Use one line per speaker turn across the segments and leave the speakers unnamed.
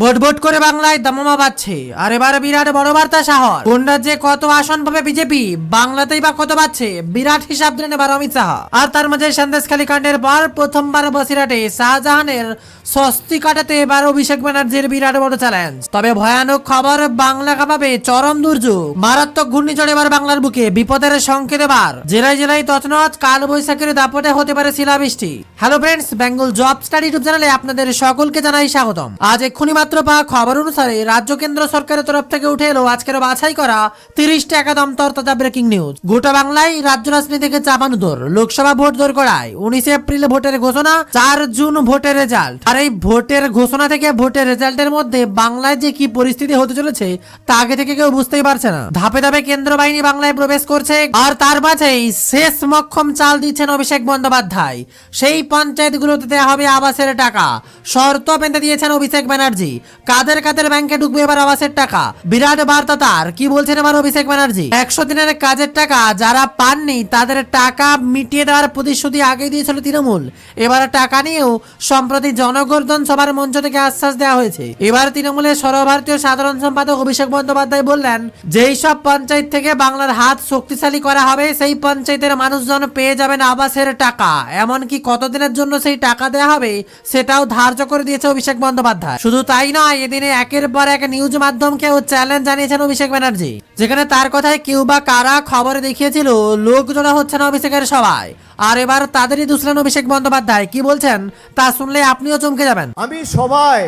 Vote করে বাংলায় দামামা পাচ্ছে আর এবার বিরাট বড় বার্তা শহর কোন রাজ্যে কত আসন পাবে বিজেপি? বাংলাতেই বা কত পাচ্ছে বিরাট হিসাব দিলেন এবার অমিত শাহ। আর তার মাঝে সন্দেশখালী কাণ্ডের পর প্রথমবার বসিরহাটে শাহজাহানের স্বস্তি কাটাতে এবার অভিষেক ব্যানার্জির বিরাট বড় চ্যালেঞ্জ তবে ভয়ানক খবর, বাংলা কাঁপাবে চরম দুর্যোগ। মারাত্মক ঘূর্ণিঝড় এবার বাংলার বুকে। বিপদের সংকেত এবার। জেলায় জেলায় তছনছ কাল বৈশাখের দাপটে হতে পারে শিলাবৃষ্টি। Hello friends Bengal job study YouTube চ্যানেলে আপনাদের সকলকে জানাই স্বাগতম। আজ এক্ষুনি মাত্র পাওয়া খবর অনুসারে রাজ্য কেন্দ্র সরকারের তরফ থেকে উঠে এলো আজকের বাছাই করা তিরিশটা একাদম তরতাজা ব্রেকিং নিউজ। গোটা বাংলায় রাজ্য রাজনীতি থেকে চাপানুদর। লোকসভা ভোট দৌড় করায়। উনিশে এপ্রিল ভোটের ঘোষণা, চার জুন ভোটের রেজাল্ট। আর এই ভোটের ঘোষণা থেকে ভোটের রেজাল্টের মধ্যে বাংলায় যে কি পরিস্থিতি হতে চলেছে, তা আগে থেকে কেউ বুঝতেই পারছে না। ধাপে ধাপে কেন্দ্র বাহিনী বাংলায় প্রবেশ করছে। আর তার মাঝেই শেষ মক্ষম চাল দিচ্ছেন অভিষেক বন্দ্যোপাধ্যায়। সেই পঞ্চায়েতগুলোতে দেওয়া হবে আবাসের টাকা। শর্ত পেতে দিয়েছেন অভিষেক ব্যানার্জি। কাদের কাদের ব্যাংকে ঢুকবে এবার আবাসের টাকা? বিরাট বার্তা তার। কি বলছেন এবার অভিষেক ব্যানার্জি? একশো দিনের কাজের টাকা যারা পাননি, তাদের টাকা মিটিয়ে দেওয়ার প্রতিশ্রুতি আগে দিয়েছিল তৃণমূল। এবার টাকা নিয়েও সম্প্রতি জনগর্দন সভার মঞ্চ থেকে আশ্বাস দেওয়া হয়েছে। এবার তৃণমূলের সর্বভারতীয় সাধারণ সম্পাদক অভিষেক বন্দ্যোপাধ্যায় বললেন, যেই সব পঞ্চায়েত থেকে বাংলার হাত শক্তিশালী করা হবে, সেই পঞ্চায়েতের মানুষজন পেয়ে যাবেন আবাসের টাকা। এমনকি কতদিনের জন্য সেই টাকা দেওয়া হবে, সেটাও ধার্য করে দিয়েছে অভিষেক বন্দ্যোপাধ্যায়। শুধু তাই নয় এদিনে একের পর এক নিউজ মাধ্যমকেও চ্যালেঞ্জ জানিয়েছেন অভিষেক ব্যানার্জি। যেখানে তার কথায় কেউ বা কারা খবরে দেখিয়েছিল লোক হচ্ছে না অভিষেকের সবাই আর এবার তাদেরই দুসলেন অভিষেক বন্দ্যোপাধ্যায়। কি বলছেন? তা শুনলে আপনিও চমকে যাবেন।
আমি সবাই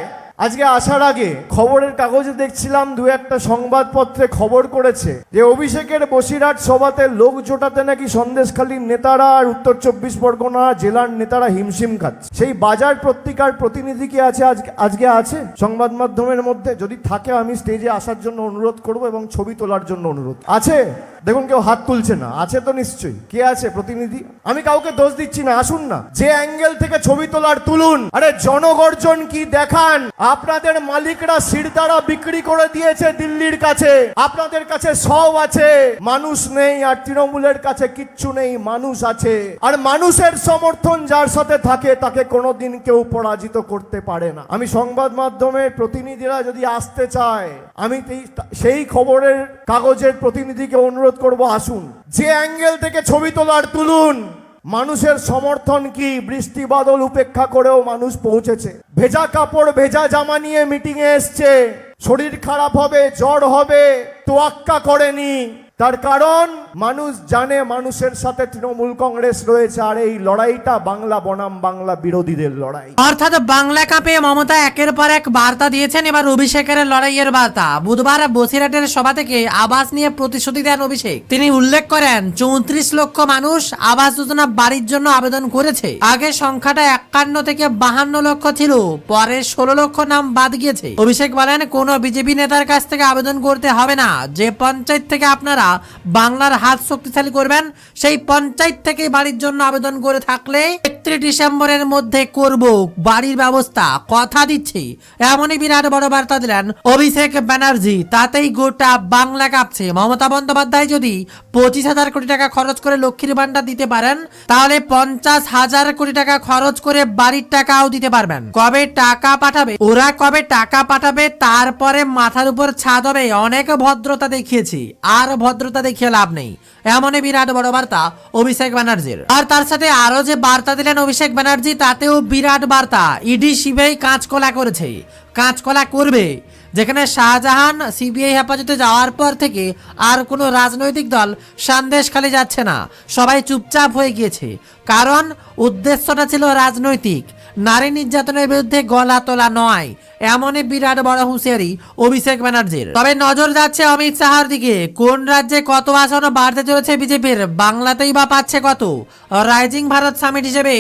আজকে আসার আগে খবরের কাগজে দেখছিলাম দু একটা সংবাদপত্রে খবর করেছে যে অভিষেকের বসিরহাট সভাতে লোক জোটাতে নাকি সন্দেশখালীর নেতারা আর উত্তর চব্বিশ পরগনা জেলার নেতারা হিমশিম খাচ্ছে। সেই বাজার পত্রিকার প্রতিনিধি কি আছে আজকে আছে? সংবাদ মাধ্যমের মধ্যে যদি থাকে, আমি স্টেজে আসার জন্য অনুরোধ করব এবং ছবি তোলার জন্য অনুরোধ। আছে? দেখুন, কেউ হাত তুলছে না। আছে তো নিশ্চয়ই। কে আছে প্রতিনিধি? আমি কাউকে দোষ দিচ্ছি না, আসুন না। যে অ্যাঙ্গেল থেকে ছবি তোলার তুলুন। আরে জনগর্জন কি দেখান? আপনাদের মালিকরা সিরদারা বিক্রি করে দিয়েছে দিল্লির কাছে। আপনাদের কাছে সব আছে। মানুষ নেই আর তৃণমূলের কাছে কিচ্ছু নেই, মানুষ আছে। আর মানুষের সমর্থন যার সাথে থাকে, তাকে কোনোদিন কেউ পরাজিত করতে পারে না। আমি সংবাদ মাধ্যমের প্রতিনিধিরা যদি আসতে চায়, আমি সেই খবরের কাগজের প্রতিনিধিকে অনুরোধ করব, আসুন। যে অ্যাঙ্গেল থেকে ছবি তোলার, তুলুন। মানুষের সমর্থন কি? বৃষ্টি বাদল উপেক্ষা করেও মানুষ পৌঁছেছে। ভেজা কাপড়, ভেজা জামা নিয়ে মিটিং এ এসছে। শরীর খারাপ হবে, জ্বর হবে, তোয়াক্কা করেনি। তার কারণ, মানুষ জানে মানুষের সাথে তৃণমূল কংগ্রেস রয়েছে আর এই লড়াইটা বাংলা বনাম বাংলা বিরোধীদের লড়াই।
অর্থাৎ বাংলা কাপে মমতা একের পর এক বার্তা দিয়েছেন এবার অভিষেকের লড়াইয়ের বার্তা। বুধবার বসিরহাটের সভা থেকে আবাস নিয়ে প্রতিশ্রুতি দেন অভিষেক। তিনি উল্লেখ করেন, চৌত্রিশ লক্ষ মানুষ আবাস যোজনা বাড়ির জন্য আবেদন করেছে। আগে সংখ্যাটা একান্ন থেকে বাহান্ন লক্ষ ছিল, পরে ষোলো লক্ষ নাম বাদ গিয়েছে। অভিষেক বলেন, কোন বিজেপি নেতার কাছ থেকে আবেদন করতে হবে না। যে পঞ্চায়েত থেকে আপনারা বাংলার হাত শক্তিশালী করবেন। সেই পঞ্চায়েত থেকে বাড়ির জন্য আবেদন করে থাকলে একত্রিশ ডিসেম্বরের মধ্যে করব, বাড়ির ব্যবস্থা, কথা দিচ্ছি। এমনই বিরাট বড় বার্তা দিলেন অভিষেক ব্যানার্জি। তাতেই গোটা বাংলা কাঁপছে। মমতা বন্দ্যোপাধ্যায় যদি পঁচিশ হাজার কোটি টাকা খরচ করে লক্ষ্মীর ভান্ডার দিতে পারেন, তাহলে পঞ্চাশ হাজার কোটি টাকা খরচ করে বাড়ির টাকাও দিতে পারবেন। কবে টাকা পাঠাবে? ওরা কবে টাকা পাঠাবে? তারপরে মাথার উপর ছাদ হবে। অনেক ভদ্রতা দেখিয়েছি। আর ভদ্রতা দেখিয়ে লাভ নেই। এমনই বিরাট বড় বার্তা অভিষেক ব্যানার্জির। আর তার সাথে আরও যে বার্তা দিলেন অভিষেক ব্যানার্জি তাতেও বিরাট বার্তা। ইডি, সিবিআই কাঁচকলা করেছে। কাঁচকলা করবে। যেখানে শাহজাহান সিবিআই হেফাজতে যাওয়ার পর থেকে আর কোনো রাজনৈতিক দল সন্দেশ খালি যাচ্ছে না। সবাই চুপচাপ হয়ে গিয়েছে। কারণ উদ্দেশ্যটা ছিল রাজনৈতিক। নারী নির্যাতনের বিরুদ্ধে গলা তোলা নয়, এমনই বিরাট বড় হুঁশিয়ারি অভিষেক ব্যানার্জির। তবে নজর যাচ্ছে অমিত শাহর দিকে। কোন রাজ্যে কত আসন বাড়তে চলেছে বিজেপির? বাংলাতেই বা পাচ্ছে কত? রাইজিং ভারত সামিট হিসেবে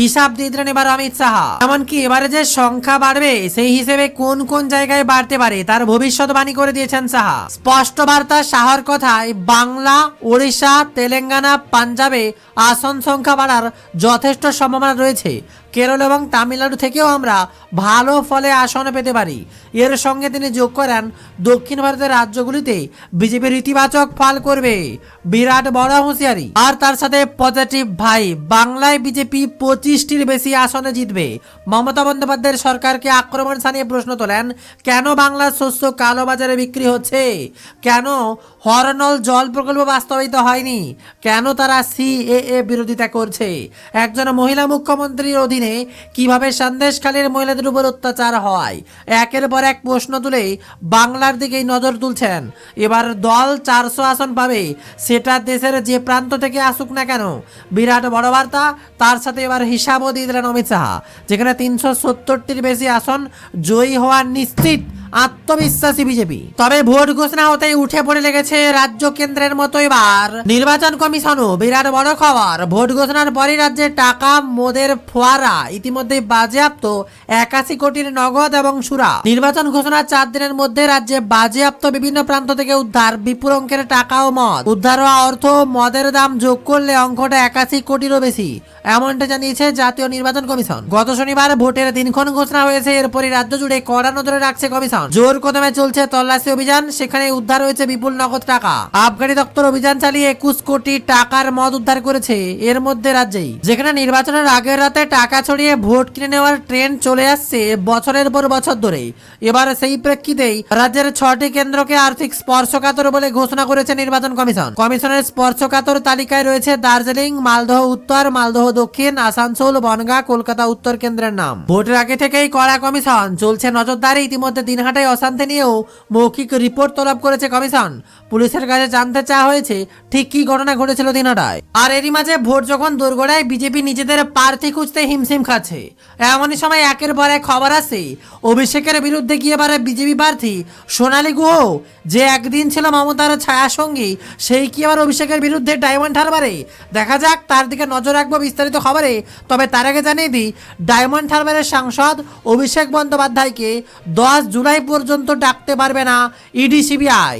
হিসাব দিয়ে এবার অমিত শাহা। এমনকি এবারে যে সংখ্যা বাড়বে, সেই হিসেবে কোন কোন জায়গায় বাড়তে পারে, তার ভবিষ্যৎবাণী করে দিয়েছেন সাহা স্পষ্ট বার্তা, শাহর কথায়, বাংলা, ওড়িশা, তেলেঙ্গানা, পাঞ্জাবে আসন সংখ্যা বাড়ার যথেষ্ট সম্ভাবনা রয়েছে। কেরল এবং তামিলনাড়ু থেকেও আমরা ভালো ফলে আসন পেতে পারি। এর সঙ্গে তিনি যোগ করেন, দক্ষিণ ভারতের রাজ্যগুলিতে বিজেপির ইতিবাচক ফল করবে। বিরাট বড় হুঁশিয়ারি। আর তার সাথে পজিটিভ ভাই বাংলায় বিজেপি পঁচিশটির বেশি আসনে জিতবে। মমতা বন্দ্যোপাধ্যায়ের সরকারকে আক্রমণ সানিয়ে প্রশ্ন তোলেন, কেন বাংলার শস্য কালোবাজারে বিক্রি হচ্ছে? কেন হরনল জল প্রকল্প বাস্তবায়িত হয়নি? কেন তারা সিএএ বিরোধিতা করছে? একজন মহিলা মুখ্যমন্ত্রীর অধীনে কীভাবে সন্দেশখালীর মহিলাদের উপর অত্যাচার হয়। একের পর এক প্রশ্ন তুলে বাংলার দিকেই নজর তুলছেন। এবার দল চারশো আসন পাবে। সেটা দেশের যে প্রান্ত থেকে আসুক না কেন, বিরাট বড় বার্তা। তার সাথে এবার হিসাবও দিয়ে দিলেন অমিত শাহা, যেখানে তিনশো সত্তরটির বেশি আসন জয়ী হওয়া নিশ্চিত আত্মবিশ্বাসী বিজেপি। তবে ভোট ঘোষণা হতেই উঠে পড়ে লেগেছে রাজ্য কেন্দ্রের মতো এবার। নির্বাচন কমিশনও বিরাট বড় খবর। ভোট ঘোষণার পরই রাজ্যে টাকা, মোদের ফোয়ারা ইতিমধ্যে বাজেয়াপ্ত একাশি কোটির নগদ এবং সুরা। নির্বাচন ঘোষণার চার দিনের মধ্যে রাজ্যে বাজেয়াপ্ত বিভিন্ন প্রান্ত থেকে উদ্ধার, বিপুল অঙ্কের টাকা ও মদ। উদ্ধার হওয়া অর্থ মদের দাম যোগ করলে অঙ্কটা একাশি কোটিরও বেশি, এমনটা জানিয়েছে জাতীয় নির্বাচন কমিশন। গত শনিবার ভোটের দিনক্ষণ ঘোষণা হয়েছে, এরপরই রাজ্য জুড়ে কড়া নজরে রাখছে কমিশন। জোর কদমে চলছে তল্লাশি অভিযান, সেখানে উদ্ধার হয়েছে বিপুল নগদ টাকা। আবগারি দপ্তর অভিযান চালিয়ে একুশ কোটি টাকার মদ উদ্ধার করেছে এর মধ্যে রাজ্যেই। যেখানে নির্বাচনের আগের রাতে টাকা ছড়িয়ে ভোট কিনে নেওয়ার ট্রেন চলে আসছে বছরের পর বছর ধরে। এবার সেই প্রেক্ষিতেই রাজ্যের ছটি কেন্দ্রকে আর্থিক স্পর্শকাতর বলে ঘোষণা করেছে নির্বাচন কমিশন। কমিশনের স্পর্শকাতর তালিকায় রয়েছে দার্জিলিং, মালদহ উত্তর, মালদহ দক্ষিণ, আসানসোল, বনগাঁ, কলকাতা উত্তর কেন্দ্রের নাম। ভোটের আগে থেকেই কড়া কমিশন, চলছে নজরদারি, ইতিমধ্যে দিনহাটায় অশান্তি নিয়েও মৌখিক রিপোর্ট তলব করেছে কমিশন। পুলিশের কাছে জানতে চাওয়া হয়েছে ঠিক কি ঘটনা ঘটেছিল দিনহাটায়। আর এরই মাঝে ভোট যখন দোরগোড়ায় বিজেপি নিজেদের প্রার্থী খুঁজতে হিমশিম খাচ্ছে, এমনই সময় একের পর এক খবর আসে, অভিষেকের বিরুদ্ধে গিয়ে এবারে বিজেপি প্রার্থী সোনালী গুহ, যে একদিন ছিল মমতার ছায়া সঙ্গী, সেই কি আবার অভিষেকের বিরুদ্ধে ডায়মন্ড হারবারে? দেখা যাক, তার দিকে নজর রাখব বিস্তারিত খবরে, তবে তার আগে জানিয়ে দিই ডায়মন্ড হারবারের সাংসদ অভিষেক বন্দ্যোপাধ্যায়কে দশ জুলাই পর্যন্ত ডাকতে পারবে না ইডি সিবিআই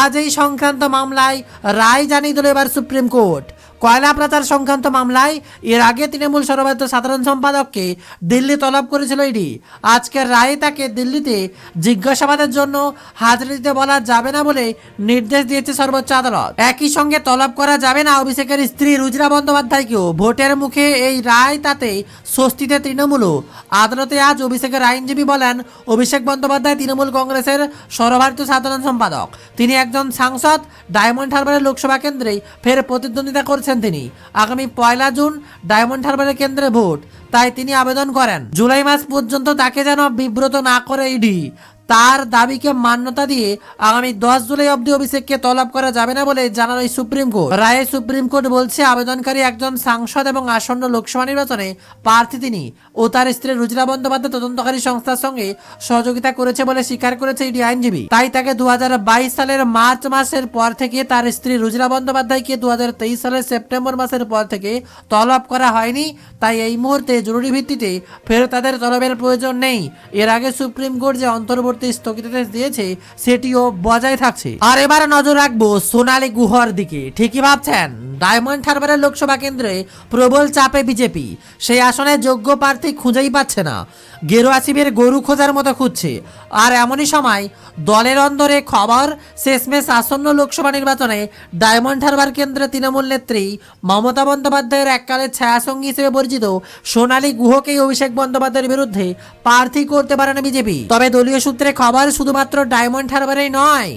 আজ এই সংক্রান্ত মামলায় রায় জানিয়ে দিল এবার সুপ্রিম কোর্ট। কয়লা পাচার সংক্রান্ত মামলায় এর আগে তৃণমূল সর্বাধিক সাধারণ সম্পাদককে দিল্লি তলব করেছিল ইডি। আজকের রায়ে তাকে দিল্লিতে জিজ্ঞাসাবাদের জন্য হাজিরা দিতে বলা যাবে না বলে নির্দেশ দিয়েছে সর্বোচ্চ আদালত। একই সঙ্গে তলব করা যাবে না অভিষেকের স্ত্রী রুজরা বন্দ্যোপাধ্যায়কেও ভোটের মুখে এই রায় তাতে স্বস্তিতে তৃণমূলও। আদালতে আজ অভিষেকের আইনজীবী বলেন, অভিষেক বন্দ্যোপাধ্যায় তৃণমূল কংগ্রেসের সর্বভারতীয় সাধারণ সম্পাদক। তিনি একজন সাংসদ, ডায়মন্ড হারবারের লোকসভা কেন্দ্রে ফের প্রতিদ্বন্দ্বিতা করছেন তিনি। আগামী পয়লা জুন ডায়মন্ড হারবারের কেন্দ্রে ভোট, তাই তিনি আবেদন করেন। জুলাই মাস পর্যন্ত তাকে যেন বিব্রত না করে ইডি। তার দাবিকে মান্যতা দিয়ে আগামী দশ জুলাই অবধি অভিষেককে তলব করা যাবে না বলে এই সুপ্রিম কোর্ট। রায়ে সুপ্রিম কোর্ট বলছে, আবেদনকারী একজন সাংসদ এবং আসন্ন লোকসভা নির্বাচনে প্রার্থী তিনি ও তার স্ত্রী রুজিরা বন্দ্যোপাধ্যায় তদন্তকারী সংস্থার সঙ্গে সহযোগিতা করেছে বলে স্বীকার করেছে ইডি আইনজীবী। তাই তাকে দু হাজার বাইশ সালের মার্চ মাসের পর থেকে তার স্ত্রী রুজিরা বন্দ্যোপাধ্যায়কে দু হাজার তেইশ সালের সেপ্টেম্বর মাসের পর থেকে তলব করা হয়নি। তাই এই মুহূর্তে জরুরি ভিত্তিতে ফের তাদের তলবের প্রয়োজন নেই। এর আগে সুপ্রিম কোর্ট যে অন্তর্বর্তী স্থগিতাদেশ দিয়েছে, সেটিও বজায় থাকছে। আর এবার নজর রাখব সোনালী গুহর দিকে। ঠিকই ভাবছেন, ডায়মন্ড হারবারের লোকসভা কেন্দ্রে প্রবল চাপে বিজেপি। সেই আসনে যোগ্য প্রার্থী খুঁজেই পাচ্ছে না। গেরুয়া শিবির গরু খোঁজার মতো খুঁজছে। আর এমনই সময় দলের অন্দরে খবর, শেষমেশ আসন্ন লোকসভা নির্বাচনে ডায়মন্ড হারবার কেন্দ্রে তৃণমূল নেত্রী মমতা বন্দ্যোপাধ্যায়ের এককালের ছায়াসঙ্গী হিসেবে পরিচিত সোনালী গুহকেই অভিষেক বন্দ্যোপাধ্যায়ের বিরুদ্ধে প্রার্থী করতে পারে না বিজেপি। তবে দলীয় সূত্রে খবর শুধুমাত্র ডায়মন্ড হারবারেই নয়,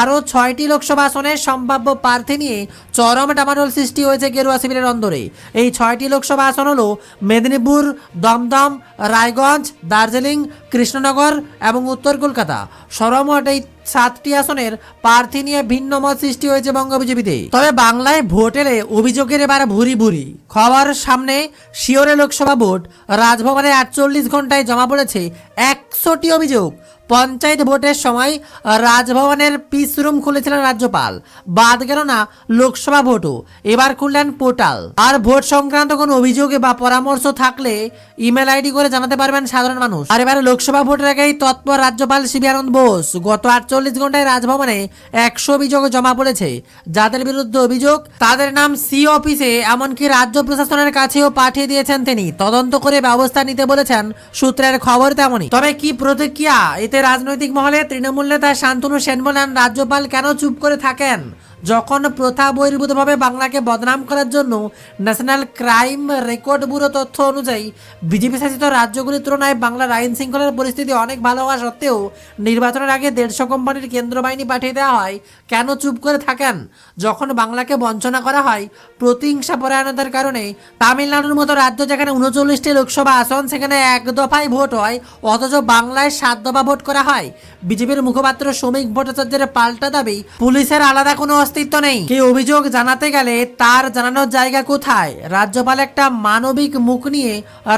আরও ছয়টি লোকসভা আসনের সম্ভাব্য প্রার্থী নিয়ে চরম ডামাডোল সৃষ্টি হয়েছে গেরুয়া শিবিরের অন্দরে। এই ছয়টি লোকসভা আসন হল মেদিনীপুর, দমদম, রায়গঞ্জ, দার্জিলিং কৃষ্ণনগর এবং উত্তর কলকাতা। সর্বমোট এই সাতটি আসনের প্রার্থী নিয়ে ভিন্ন মত সৃষ্টি হয়েছে বঙ্গ বিজেপিতে তবে বাংলায় ভোট এলে অভিযোগের এবার ভুরি ভুরি। খবর সামনে, শিওরে লোকসভা ভোট। রাজভবনে আটচল্লিশ ঘন্টায় জমা পড়েছে একশোটি অভিযোগ। পঞ্চায়েত ভোটের সময় রাজভবনের পিস রুম খুলেছিলেন রাজ্যপাল। বাদ গেল না লোকসভা ভোটও। এবার খুললেন পোর্টাল। আর ভোট সংক্রান্ত কোনো অভিযোগ বা পরামর্শ থাকলে ইমেল আইডি করে জানাতে পারবেন সাধারণ মানুষ। আর এবার লোকসভা ভোটের আগেই তৎপর রাজ্যপাল শিবি আনন্দ বোস গত আটচল্লিশ ঘন্টায় রাজভবনে একশো অভিযোগ জমা পড়েছে। যাদের বিরুদ্ধে অভিযোগ, তাদের নাম সি অফিসে, এমনকি রাজ্য প্রশাসনের কাছেও পাঠিয়ে দিয়েছেন তিনি। তদন্ত করে ব্যবস্থা নিতে বলেছেন, সূত্রের খবর তেমনই। তবে কি প্রতিক্রিয়া? এতে রাজনৈতিক মহলে তৃণমূল নেতা শান্তনু সেন বলেন রাজ্যপাল কেন চুপ করে থাকেন? যখন প্রথা বহির্ভূতভাবে বাংলাকে বদনাম করার জন্য ন্যাশনাল ক্রাইম রেকর্ড ব্যুরো তথ্য অনুযায়ী, বিজেপি শাসিত রাজ্যগুলির তুলনায় বাংলার আইন শৃঙ্খলার পরিস্থিতি অনেক ভালো হওয়া সত্ত্বেও নির্বাচনের আগে দেড়শো কোম্পানির কেন্দ্র বাহিনী পাঠিয়ে দেওয়া হয়। কেন চুপ করে থাকেন? যখন বাংলাকে বঞ্চনা করা হয় প্রতিহিংসা পরায়ণতার কারণে, তামিলনাড়ুর মতো রাজ্য যেখানে উনচল্লিশটি লোকসভা আসন, সেখানে এক দফায় ভোট হয়, অথচ বাংলায় সাত দফা ভোট করা হয়। বিজেপির মুখপাত্র শ্রমিক ভট্টাচার্যের পাল্টা দাবি, পুলিশের আলাদা কোনো অস্তিত্ব নেই। কে অভিযোগ জানাতে গেলে তার জানানোর জায়গা কোথায়? রাজ্যপাল একটা মানবিক মুখ নিয়ে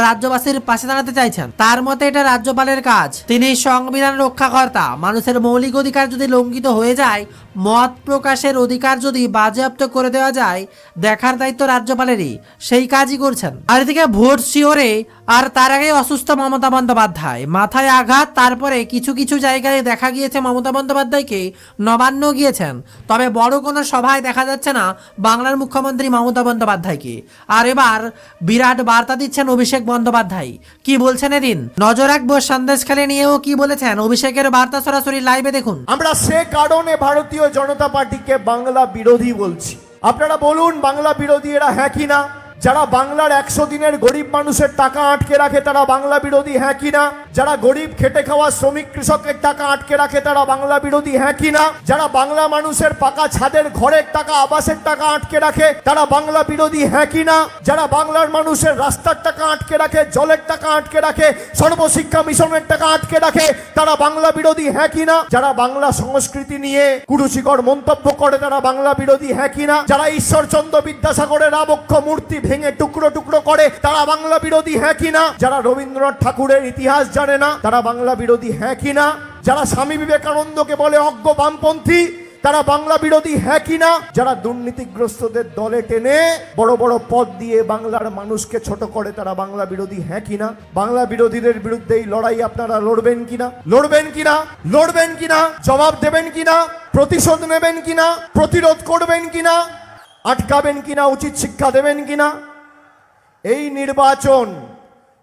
রাজ্যবাসীর পাশে দাঁড়াতে চাইছেন। তার মতে এটা রাজ্যপালের কাজ। তিনি সংবিধান রক্ষাকর্তা। মানুষের মৌলিক অধিকার যদি লঙ্ঘিত হয়ে যায় মত প্রকাশের অধিকার যদি বাজেয়াপ্ত করে দেওয়া যায়, দেখার দায়িত্ব রাজ্যপালেরই। সেই কাজই করছেন। আর এদিকে ভোট শিওরে আর তার আগে অসুস্থ মমতা বন্দ্যোপাধ্যায়। মাথায় আঘাত, তারপরে কিছু কিছু জায়গায় দেখা গিয়েছে মমতা বন্দ্যোপাধ্যায়কে নবান্ন গিয়েছেন। তবে বড় কোনো সভায় দেখা যাচ্ছে না বাংলার মুখ্যমন্ত্রী মমতা বন্দ্যোপাধ্যায়কে। আর এবার বিরাট বার্তা দিচ্ছেন অভিষেক বন্দ্যোপাধ্যায়। কি বলছেন এদিন? নজর রাখব সন্দেশখালী নিয়েও কি বলেছেন অভিষেকের বার্তা সরাসরি লাইভে দেখুন।
আমরা সে কারণে ভারতীয় জনতা পার্টিকে বাংলা বিরোধী বলছি। আপনারা বলুন বাংলা বিরোধী এরা হ্যাঁ কি না যারা বাংলার একশো দিনের গরিব মানুষের টাকা আটকে রাখে তারা বাংলা বিরোধী হ্যাঁ কি না? যারা গরিব খেটে খাওয়া শ্রমিক কৃষকের টাকা আটকে রাখে তারা বাংলা বিরোধী হ্যাঁ কি না? যারা বাংলা মানুষের পাকা ছাদের ঘরের টাকা, আবাসের টাকা আটকে রাখে তারা বাংলা বিরোধী হ্যাঁ কি না? যারা বাংলার মানুষের রাস্তার টাকা আটকে রাখে, জলের টাকা আটকে রাখে, সর্বশিক্ষা মিশনের টাকা আটকে রাখে তারা বাংলা বিরোধী হ্যাঁ কি না? যারা বাংলা সংস্কৃতি নিয়ে কুরুচিকর মন্তব্য করে তারা বাংলা বিরোধী হ্যাঁ কি না? যারা ঈশ্বরচন্দ্র বিদ্যাসাগরের আবক্ষ মূর্তি ভেঙে টুকরো টুকরো করে তারা বাংলা বিরোধী হ্যাঁ কি না যারা রবীন্দ্রনাথ ঠাকুরের ইতিহাস জানে না তারা বাংলা বিরোধী হ্যাঁ কি না যারা স্বামী বিবেকানন্দকে বলে অজ্ঞ বামপন্থী তারা বাংলা বিরোধী হ্যাঁ কি না যারা দুর্নীতিগ্রস্তদের দলে টেনে বড় বড় পদ দিয়ে বাংলার মানুষকে ছোট করে তারা বাংলা বিরোধী হ্যাঁ কিনা বাংলা বিরোধীদের বিরুদ্ধে এই লড়াই আপনারা লড়বেন কিনা লড়বেন কিনা লড়বেন কিনা জবাব দেবেন কিনা প্রতিশোধ নেবেন কিনা প্রতিরোধ করবেন কিনা আটকাবেন কিনা, উচিত শিক্ষা দেবেন কিনা? এই নির্বাচন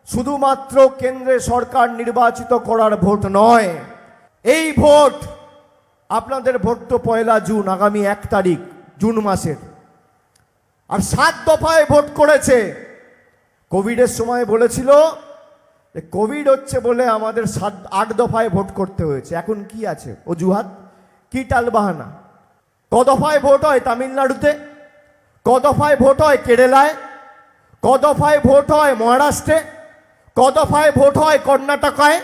শুধুমাত্র কেন্দ্রে সরকার নির্বাচিত করার ভোট নয়, এই ভোট আপনাদের ভোট তো পয়লা জুন, আগামী এক তারিখ, জুন মাসের। আর সাত দফায় ভোট করেছে। কোভিডের সময় বলেছিল যে কোভিড হচ্ছে বলে আমাদের সাত, আট দফায় ভোট করতে হয়েছে। এখন কি আছে? অজুহাত? কি টালবাহানা? ক দফায় ভোট হয় তামিলনাড়ুতে? ক দফায় ভোট হয় কেরালায় কদফায় ভোট হয় মহারাষ্ট্রে কদফায় ভোট হয় কর্ণাটকায়,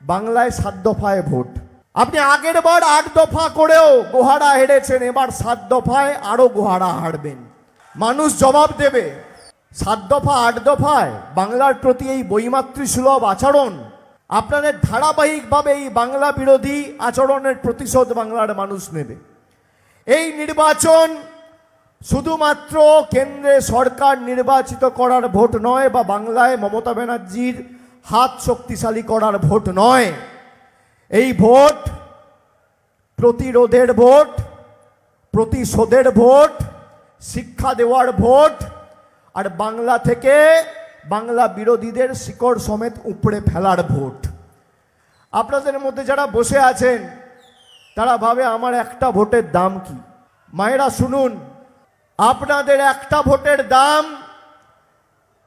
বাংলায় সাত দফায় ভোট। আপনি আগের বার আট দফা করেও গোহারা হেরেছেন, এবার সাত দফায় আরও গোহারা হারবেন। মানুষ জবাব দেবে, সাত দফা, আট দফায় বাংলার প্রতি এই বৈমাতৃ সুলভ আচরণ, আপনাদের ধারাবাহিকভাবে এই বাংলা বিরোধী আচরণের প্রতিশোধ বাংলার মানুষ নেবে। এই নির্বাচন শুধুমাত্র কেন্দ্রে সরকার নির্বাচিত করার ভোট নয় বা বাংলায় মমতা ব্যানার্জির হাত শক্তিশালী করার ভোট নয়। এই ভোট প্রতিরোধের ভোট, প্রতিশোধের ভোট, শিক্ষা দেওয়ার ভোট, আর বাংলা থেকে বাংলা বিরোধীদের শিকড় সমেত উপড়ে ফেলার ভোট। আপনাদের মধ্যে যারা বসে আছেন, তারা ভাবে আমার একটা ভোটের দাম কি? মায়েরা শুনুন। আপনাদের একটা ভোটের দাম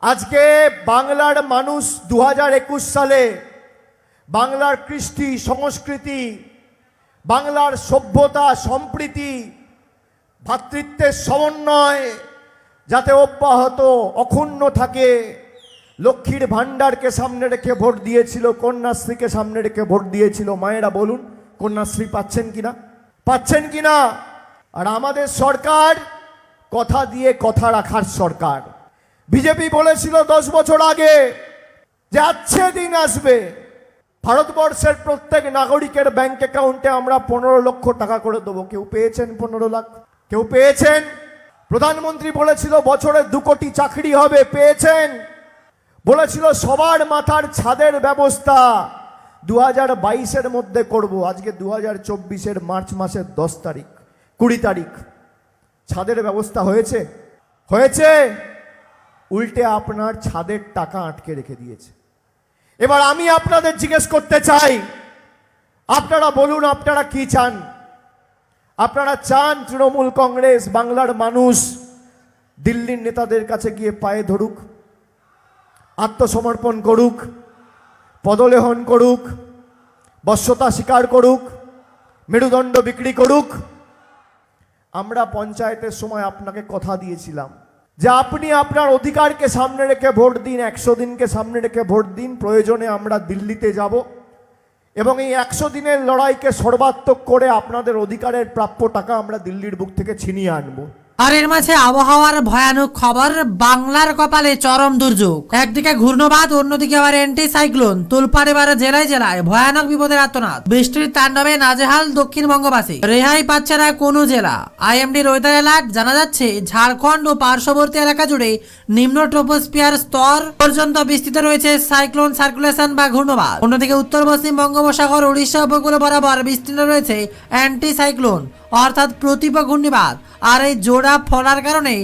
আজকে বাংলার মানুষ দু সালে বাংলার কৃষ্টি, সংস্কৃতি, বাংলার সভ্যতা, সম্প্রীতি ভ্রাতৃত্বের সমন্বয় যাতে অব্যাহত, অক্ষুণ্ণ থাকে, লক্ষ্মীর ভাণ্ডারকে সামনে রেখে ভোট দিয়েছিল, কন্যাশ্রীকে সামনে রেখে ভোট দিয়েছিল। মায়েরা বলুন, কন্যাশ্রী পাচ্ছেন কিনা? পাচ্ছেন কিনা? আর আমাদের সরকার কথা দিয়ে কথা রাখার সরকার। বিজেপি বলেছিল দশ বছর আগে যে আচ্ছে দিন আসবে। ভারতবর্ষের প্রত্যেক নাগরিকের ব্যাংক অ্যাকাউন্টে আমরা পনেরো লক্ষ টাকা করে দেবো। কেউ পেয়েছেন পনেরো লাখ? কেউ পেয়েছেন? প্রধানমন্ত্রী বলেছিল বছরে দু কোটি চাকরি হবে, পেয়েছেন? বলেছিল সবার মাথার ছাদের ব্যবস্থা দু হাজার বাইশের মধ্যে করব। আজকে দু হাজার চব্বিশের মার্চ মাসের দশ তারিখ, কুড়ি তারিখ। ছাদের ব্যবস্থা হয়েছে? হয়েছে। উল্টে আপনার ছাদের টাকা আটকে রেখে দিয়েছে। এবার আমি আপনাদের জিজ্ঞেস করতে চাই, আপনারা বলুন, আপনারা কি চান? আপনারা চান তৃণমূল কংগ্রেস, বাংলার মানুষ দিল্লির নেতাদের কাছে গিয়ে পায়ে ধরুক, আত্মসমর্পণ করুক, পদলেহন করুক বশ্যতা স্বীকার করুক, মেরুদণ্ড বিক্রি করুক আমরা পঞ্চায়েতের সময় আপনাকে কথা দিয়েছিলাম যে আপনি আপনার অধিকারকে সামনে রেখে ভোট দিন, একশো দিনকে সামনে রেখে ভোট দিন, প্রয়োজনে আমরা দিল্লিতে যাব এবং এই একশো দিনের লড়াইকে সর্বাত্মক করে আপনাদের অধিকারের প্রাপ্য টাকা আমরা দিল্লির বুক থেকে ছিনিয়ে আনব।
আর এর মাঝে আবহাওয়ার ভয়ানক খবর, বাংলার কপালে চরম দুর্যোগ। একদিকে ঘূর্ণবাদ, অন্যদিকে আবার অ্যান্টি সাইক্লোন তুলপাড়ে বারে জেলায় জেলায় ভয়ানক বিপদের আত্মনাদ বৃষ্টির তাণ্ডবে নাজেহাল দক্ষিণবঙ্গবাসী। রেহাই পাচ্ছে না কোনো জেলা। আইএমডির ওয়েদার অ্যালার্ট জানা যাচ্ছে, ঝাড়খণ্ড ও পার্শ্ববর্তী এলাকা জুড়ে নিম্ন ট্রোপোস্ফিয়ার স্তর পর্যন্ত বিস্তৃত রয়েছে সাইক্লোন সার্কুলেশন বা ঘূর্ণবাদ। অন্যদিকে উত্তর পশ্চিম বঙ্গোপসাগর উড়িষ্যা উপকূল বরাবর বিস্তীর্ণ রয়েছে অ্যান্টি সাইক্লোন অর্থাৎ প্রতিপা ঘূর্ণিবাদ আর এই জোড়া ফলার কারণে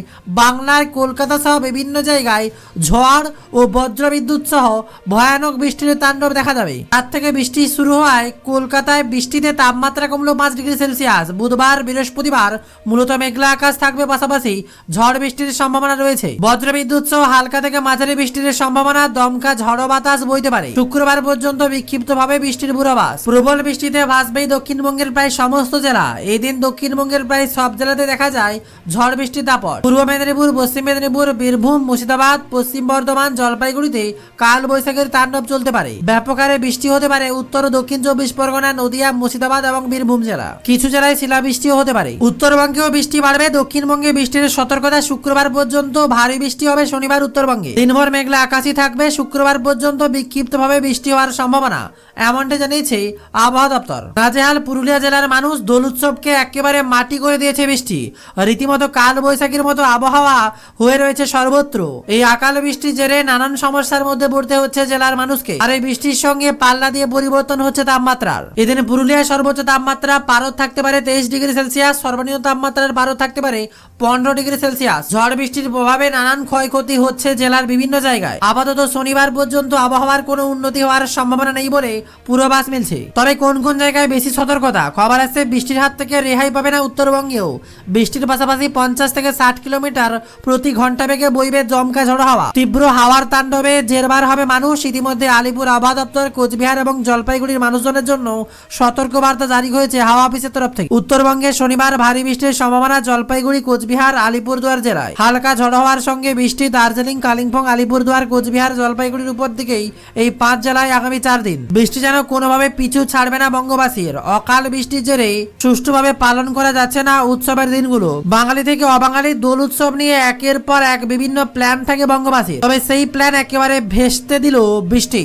বাংলার কলকাতা সহ বিভিন্ন জায়গায় ঝড় ও বজ্রবিদ্যুৎ সহ ভয়ানক বৃষ্টির তাণ্ডব দেখা যাবে। তার থেকে বৃষ্টি শুরু হওয়ায় কলকাতায় বৃষ্টিতে তাপমাত্রা কমলো পাঁচ ডিগ্রি সেলসিয়াস। বুধবার, বৃহস্পতিবার মূলত মেঘলা আকাশ থাকবে পাশাপাশি ঝড় বৃষ্টির সম্ভাবনা রয়েছে। বজ্রবিদ্যুৎ সহ হালকা থেকে মাঝারি বৃষ্টির সম্ভাবনা, দমকা ঝড় বাতাস বইতে পারে। শুক্রবার পর্যন্ত বিক্ষিপ্তভাবে বৃষ্টির পূর্বাভাস। প্রবল বৃষ্টিতে ভাসবেই দক্ষিণবঙ্গের প্রায় সমস্ত জেলা। এই দিন দক্ষিণবঙ্গের প্রায় সব জেলাতে দেখা যায় ঝড় বৃষ্টির দাপট। পূর্ব মেদিনীপুর, পশ্চিম মেদিনীপুর, বীরভূম, মুর্শিদাবাদ, পশ্চিম বর্ধমান, জলপাইগুড়িতে কাল বৈশাখের তাণ্ডব চলতে পারে। ব্যাপক হারে বৃষ্টি হতে পারে উত্তর ও দক্ষিণ চব্বিশ পরগনা, নদিয়া, মুর্শিদাবাদ এবং বীরভূম জেলা। কিছু জেলায় শিলাবৃষ্টিও হতে পারে। উত্তরবঙ্গেও বৃষ্টি বাড়বে, দক্ষিণবঙ্গে বৃষ্টির সতর্কতা শুক্রবার পর্যন্ত ভারী বৃষ্টি হবে শনিবার উত্তরবঙ্গে। দিনভর মেঘলা আকাশই থাকবে, শুক্রবার পর্যন্ত বিক্ষিপ্তভাবে বৃষ্টি হওয়ার সম্ভাবনা, এমনটা জানিয়েছে আবহাওয়া দপ্তর। নাজেহাল পুরুলিয়া জেলার মানুষ দোল উৎসবকে একেবারে মাটি করে দিয়েছে বৃষ্টি। রীতিমতো কাল বৈশাখীর মতো আবহাওয়া হয়ে রয়েছে সর্বত্র। এই আকাল বৃষ্টির জেরে নানান সমস্যার মধ্যে পড়তে হচ্ছে জেলার মানুষকে। আর এই বৃষ্টির সঙ্গে পাল্লা দিয়ে পরিবর্তন হচ্ছে তাপমাত্রার। এদিন পুরুলিয়ায় সর্বোচ্চ তাপমাত্রা পারদ থাকতে পারে তেইশ ডিগ্রি সেলসিয়াস, সর্বনিম্ন তাপমাত্রার পারদ থাকতে পারে পনেরো ডিগ্রি সেলসিয়াস। ঝড় বৃষ্টির প্রভাবে নানান ক্ষয়ক্ষতি হচ্ছে জেলার বিভিন্ন জায়গায়। আপাতত শনিবার পর্যন্ত আবহাওয়ার কোনো উন্নতি হওয়ার সম্ভাবনা নেই বলে পূর্বাভাস মিলছে। তবে কোন কোন জায়গায় বেশি সতর্কতা? খবর আসছে বৃষ্টির হাত থেকে রেহাই পাবে না উত্তরবঙ্গেও। বৃষ্টির পাশাপাশি পঞ্চাশ থেকে ষাট কিলোমিটার প্রতি ঘণ্টা বেগে বইবে জমকা ঝড়ো হাওয়া। তীব্র হাওয়ার তাণ্ডবে জেরবার হবে মানুষ। ইতিমধ্যে আলিপুর আবহাওয়া দপ্তর, কোচবিহার এবং জলপাইগুড়ির মানুষজনের জন্য সতর্ক বার্তা জারি হয়েছে হাওয়া অফিসের তরফ থেকে। উত্তরবঙ্গে শনিবার ভারী বৃষ্টির সম্ভাবনা জলপাইগুড়ি, কোচবিহার, আলিপুরদুয়ার জেলায়। হালকা ঝড় হওয়ার সঙ্গে বৃষ্টি দার্জিলিং, কালিম্পং, আলিপুরদুয়ার, কোচবিহার, জলপাইগুড়ির উপর দিকেই এই পাঁচ জেলায় আগামী চার দিন। বৃষ্টি যেন কোনোভাবে পিছু ছাড়বে না বঙ্গবাসীর। অকাল বৃষ্টির জেরে সুষ্ঠুভাবে পালন করা যাচ্ছে না উৎসবের দিনগুলো। বাঙালি থেকে অবাঙালি দোল উৎসব নিয়ে একের পর এক বিভিন্ন প্ল্যান থাকে বঙ্গবাসী তবে সেই প্ল্যান একেবারে ভেস্তে দিল বৃষ্টি।